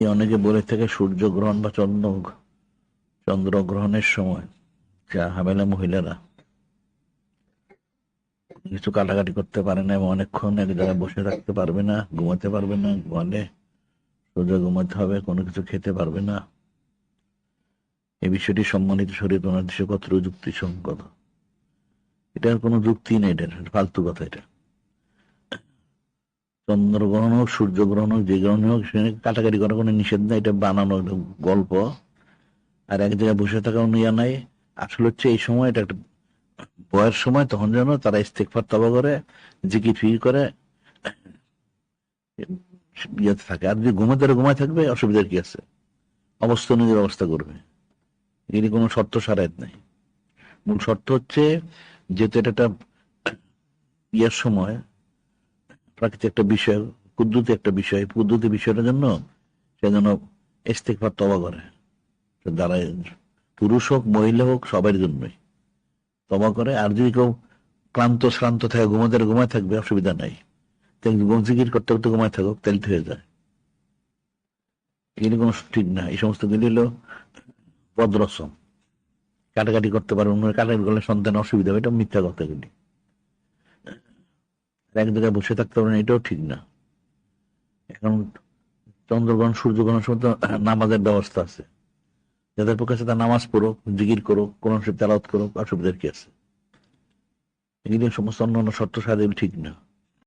অনেকে বলে থাকে সূর্যগ্রহণ বা চন্দ্র চন্দ্রগ্রহণের সময় যা হামেলা মহিলারা। কিছু কাটাকাটি করতে পারে না এবং অনেকক্ষণ এক জায়গায় বসে থাকতে পারবে না, ঘুমাতে পারবে না, ঘুমালে সোজা ঘুমাতে হবে, কোনো কিছু খেতে পারবে না। এই বিষয়টি সম্মানিত শরীর ওনার দেশে কতটুকু যুক্তিসঙ্গত এটার কোনো যুক্তি নেই এটার এটা ফালতু কথা এটা। চন্দ্রগ্রহণ হোক, সূর্যগ্রহণ হোক, যে গ্রহণ হোক সেখানে কাটাকাটি করার কোনো নিষেধ নেই, এটা বানানো গল্প। আর এক জায়গায় বসে থাকা ইয়া নাই। আসলে হচ্ছে এই সময়, এটা একটা বয়ের সময়, তখন যেন তারা ইস্তেকফার তবা করে, জিকির ফিকির করে, ইয়েতে থাকে। আর যদি ঘুমাতে ঘুমায় থাকবে, অসুবিধার কি আছে? অবস্থা অনুযায়ী ব্যবস্থা করবে। এর কোনো শর্ত সারায়ত নাই। মূল শর্ত হচ্ছে, যেহেতু এটা একটা ইয়ের সময় প্রাকৃতিক একটা বিষয় কুদ্দুতি একটা বিষয়। কুদ্দুতি বিষয়টার জন্য সে যেন ইস্তেকফার তবা করে। দ্বারা পুরুষ হোক, মহিলা হোক সবার জন্যই। তবা করে, আর যদি কেউ ক্লান্ত, শ্রান্ত থাকে, ঘুমাতে, ঘুমায় থাকবে, অসুবিধা নাই। জিকির করতে করতে ঘুমায় থাকুক, তেল হয়ে যায়। কোনো ঠিক না। এই সমস্ত গুলি হলো বদ্রসম কাটাকাটি করতে পারে অন্য কাটাকাটি করলে সন্তান অসুবিধা হবে, এটা মিথ্যা কথা এগুলি। এক জায়গায় বসে থাকতে পারে না, এটাও ঠিক না। এখন চন্দ্রগ্রহণ, সূর্যগ্রহণের সময় তো নামাজের ব্যবস্থা আছে। যাদের পক্ষে তার নামাজ পড়ুক, জিকির করুক কোন তেলাওত করুক অসুবিধার কি আছে? এগুলি সমস্ত অন্য অন্য শর্ত সাহায্য ঠিক না।